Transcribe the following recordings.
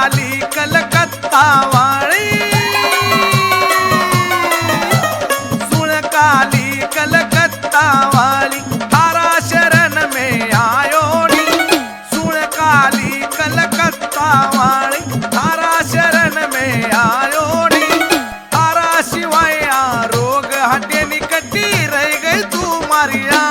आली कलकत्ता वाळी. सुळकाली कलकत्ता वाळी तारा शरण मे आयोनी. सुळकाली कलकत्ता वाळी तारा शरण मे आयोनी. तारा शिवाय रोग हटे निकटी रह गई तू मारिया.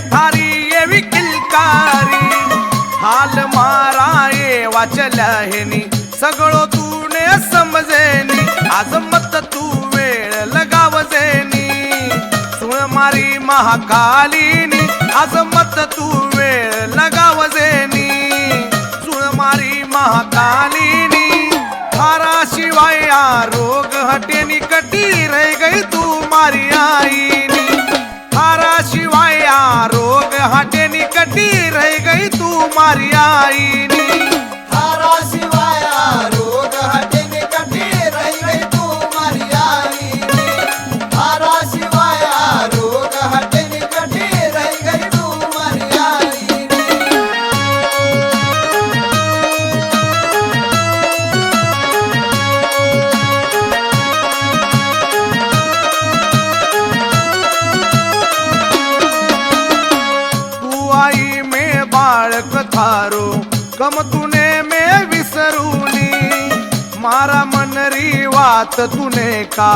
थारी येवी किलकारी. हाल मारा ये वाचल्या हेनी. सगळो तूने समजेनी. आज मत तू वेळ लगावजेनी. सुळ मारी महाकालीनी. आज मत तू वेळ लगावजेनी. सुळ मारी महाकालीनी. थाराशिवाय आरोग हटेनी. कटी रह गई तू मारी आईनी. गई तू थारो कम तूने में विसरूनी मारा मनरी वात तूने का?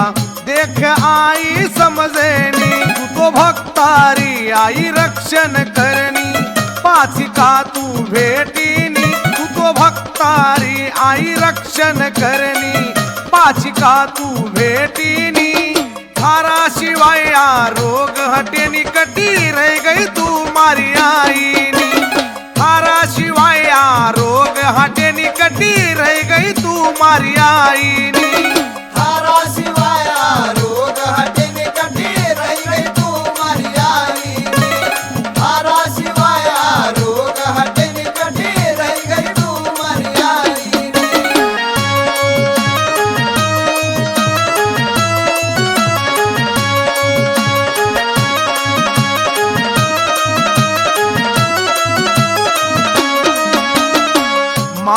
देख आई समजेनी. तू तो भक्तारी आई रक्षण करनी. पाचिका तू भेटीनी? तू तो भक्तारी आई रक्षण करनी. पाचिका तू भेटीनी? थारा शिवाय आ रोग हटेनी. कटी रह गई तू मारी आईनी थारा हटेनी कटी रह गई तू मारी आईनी।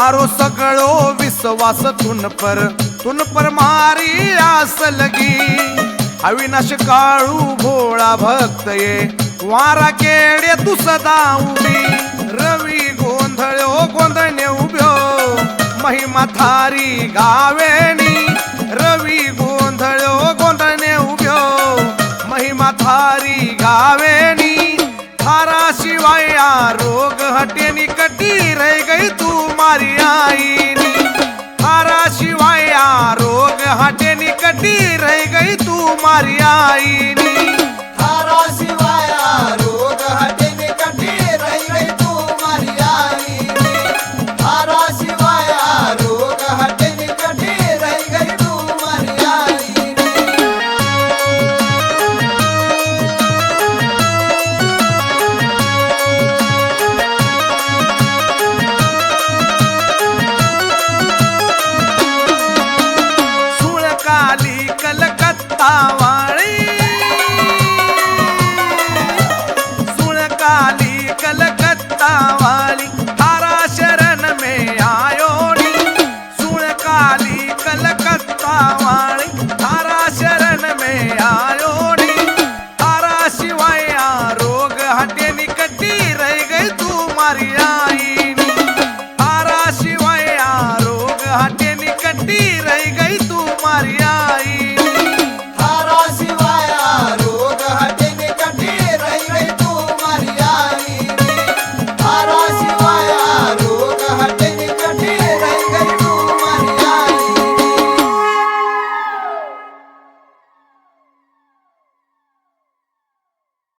मारो सगळो विश्वास तुन पर तुन पर मारी आस लगी अविनाश काळू भोळा भक्त ये वारा केडे तू सदा उभी। रवी गोंधळ्यो गोंधळ उभ्यो महिमा थारी गावेणी थारा रोग हटेनी निकटी रह गई तू मारी आईनी। हारा शिवाया रोग हटेनी निकटी रह गई तू मारी आईनी। हारा शिवाया